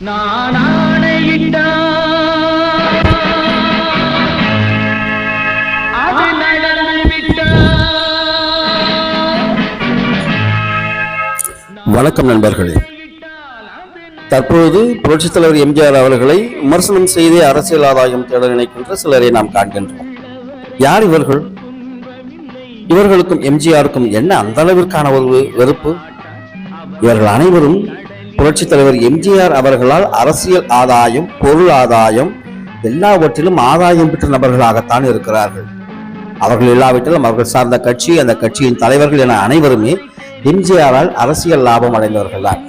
நான் அது வணக்கம் நண்பர்களே. தற்பொழுது புரட்சித் தலைவர் எம்ஜிஆர் அவர்களை விமர்சனம் செய்தே அரசியல் ஆதாயம் தேட நினைக்கின்ற சிலரை நாம் காண்கின்றோம். யார் இவர்கள்? இவர்களுக்கும் எம்ஜிஆருக்கும் என்ன அந்த அளவிற்கான ஒரு வெறுப்பு? இவர்கள் அனைவரும் புரட்சித் தலைவர் எம்ஜிஆர் அவர்களால் அரசியல் ஆதாயம் பொருள் ஆதாயம் எல்லாவற்றிலும் ஆதாயம் பெற்ற நபர்களாகத்தான் இருக்கிறார்கள். அவர்கள் இல்லாவிட்டாலும் அவர்கள் சார்ந்த கட்சி அந்த கட்சியின் தலைவர்கள் என அனைவருமே எம்ஜிஆரால் அரசியல் லாபம் அடைந்தவர்கள் தான்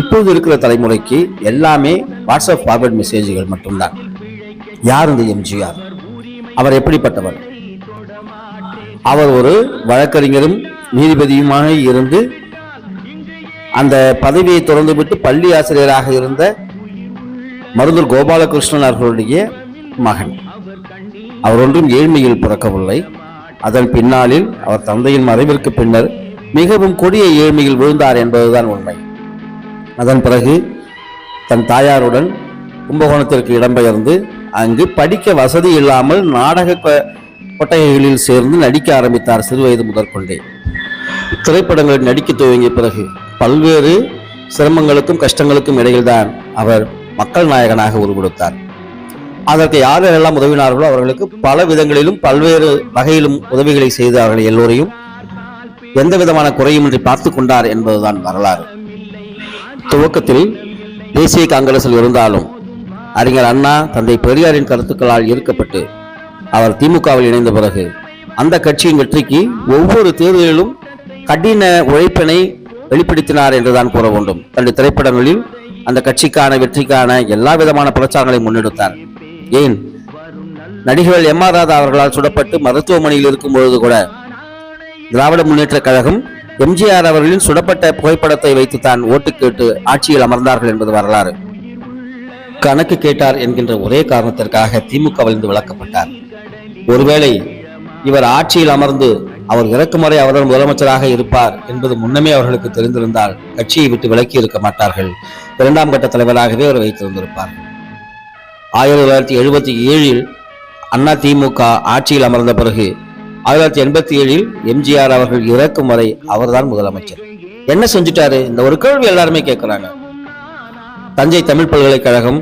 இப்போது இருக்கிற தலைமுறைக்கு எல்லாமே வாட்ஸ்அப் ஃபார்வர்ட் மெசேஜ்கள் மட்டும்தான். யார் இந்த எம்ஜிஆர்? அவர் எப்படிப்பட்டவர்? அவர் ஒரு வழக்கறிஞரும் நீதிபதியுமாக இருந்து அந்த பதவியை தொடர்ந்துவிட்டு பள்ளி ஆசிரியராக இருந்த மருதூர் கோபாலகிருஷ்ணன் அவர்களுடைய மகன். அவர் ஒன்றும் ஏழ்மையில் பிறக்கவில்லை. அதன் பின்னாளில் அவர் தந்தையின் மறைவிற்கு பின்னர் மிகவும் கொடிய ஏழ்மையில் விழுந்தார் என்பதுதான் உண்மை. அதன் பிறகு தன் தாயாருடன் கும்பகோணத்திற்கு இடம்பெயர்ந்து அங்கு படிக்க வசதி இல்லாமல் நாடக கொட்டகைகளில் சேர்ந்து நடிக்க ஆரம்பித்தார் சிறுவயது முதற்கொண்டே. திரைப்படங்களில் நடிக்க துவங்கிய பிறகு பல்வேறு சிரமங்களுக்கும் கஷ்டங்களுக்கும் இடையில்தான் அவர் மக்கள் நாயகனாக உருவெடுத்தார். அதற்கு யாரெல்லாம் உதவினார்களோ அவர்களுக்கு பல விதங்களிலும் பல்வேறு வகையிலும் உதவிகளை செய்து அவர்கள் எல்லோரையும் எந்த விதமான குறையுமின்றி பார்த்து கொண்டார் என்பதுதான் வரலாறு. துவக்கத்தில் தேசிய காங்கிரஸில் இருந்தாலும் அறிஞர் அண்ணா தந்தை பெரியாரின் கருத்துக்களால் ஈர்க்கப்பட்டு அவர் திமுகவில் இணைந்த பிறகு அந்த கட்சியின் வெற்றிக்கு ஒவ்வொரு தேர்தலிலும் கடின உழைப்பினை வெளிப்படுத்தினார் என்றுதான் கூற வேண்டும். தன்னுடைய திரைப்படங்களில் அந்த கட்சிக்கான வெற்றிக்கான எல்லா விதமான பிரச்சாரங்களையும் முன்னெடுத்தார். ஏன்? நடிகர்கள் எம் ஆர் ராதா அவர்களால் சுடப்பட்டு மருத்துவமனையில் இருக்கும் பொழுது கூட திராவிட முன்னேற்ற கழகம் எம்ஜிஆர் அவர்களின் சுடப்பட்ட புகைப்படத்தை வைத்து தான் ஓட்டு கேட்டு ஆட்சியில் அமர்ந்தார்கள் என்பது வரலாறு. கணக்கு கேட்டார் என்கின்ற ஒரே காரணத்திற்காக திமுகவிலிருந்து விளக்கப்பட்டார். ஒருவேளை இவர் ஆட்சியில் அமர்ந்து அவர் இறக்கும் வரை அவர்கள் முதலமைச்சராக இருப்பார் என்பது முன்னமே அவர்களுக்கு தெரிந்திருந்தால் கட்சியை விட்டு விலக்கி இருக்க மாட்டார்கள். இரண்டாம் கட்ட தலைவராகவே அவர் வைத்திருந்திருப்பார்கள் ஆயிரத்தி தொள்ளாயிரத்தி எழுபத்தி ஏழில் அண்ணா திமுக ஆட்சியில் அமர்ந்த பிறகு ஆயிரத்தி தொள்ளாயிரத்தி எண்பத்தி ஏழில் எம்ஜிஆர் அவர்கள் இறக்கும் வரை அவர்தான் முதலமைச்சர். என்ன செஞ்சுட்டாரு? இந்த ஒரு கேள்வி எல்லாருமே கேட்கிறாங்க தஞ்சை தமிழ் பல்கலைக்கழகம்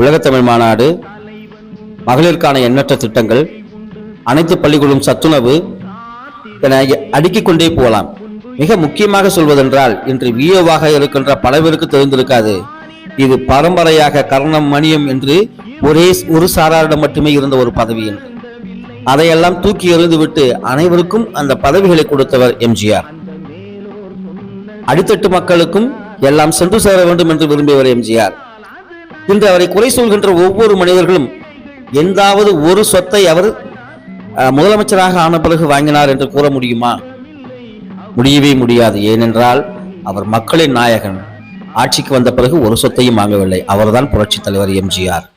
உலகத்தமிழ் மாநாடு மகளிருக்கான எண்ணற்ற திட்டங்கள் அனைத்து பள்ளிகளும் சத்துணவு என அடுக்கிக் கொண்டே போகலாம். மிக முக்கியமாக சொல்வதென்றால் இன்று வியோவாக இருக்கின்ற பலவருக்கு தெரிந்திருக்காது. இது பரம்பரையாக கர்ணம் மணியம் என்று ஒரே ஒரு சாராரிடம் மட்டுமே இருந்த ஒரு பதவி என்று அதையெல்லாம் தூக்கி எறிந்துவிட்டு அனைவருக்கும் அந்த பதவிகளை கொடுத்தவர் எம்ஜிஆர். அடித்தட்டு மக்களுக்கும் எல்லாம் சென்று சேர வேண்டும் என்று விரும்பியவர் எம்ஜிஆர். இன்று அவரை குறை சொல்கின்ற ஒவ்வொரு மனிதர்களும் எந்தாவது ஒரு சொத்தை அவர் முதலமைச்சராக ஆன பிறகு வாங்கினார் என்று கூற முடியுமா? முடியவே முடியாது. ஏனென்றால் அவர் மக்களின் நாயகன். ஆட்சிக்கு வந்த பிறகு ஒரு சொத்தையும் வாங்கவில்லை. அவர்தான் புரட்சித் தலைவர் எம்ஜிஆர்.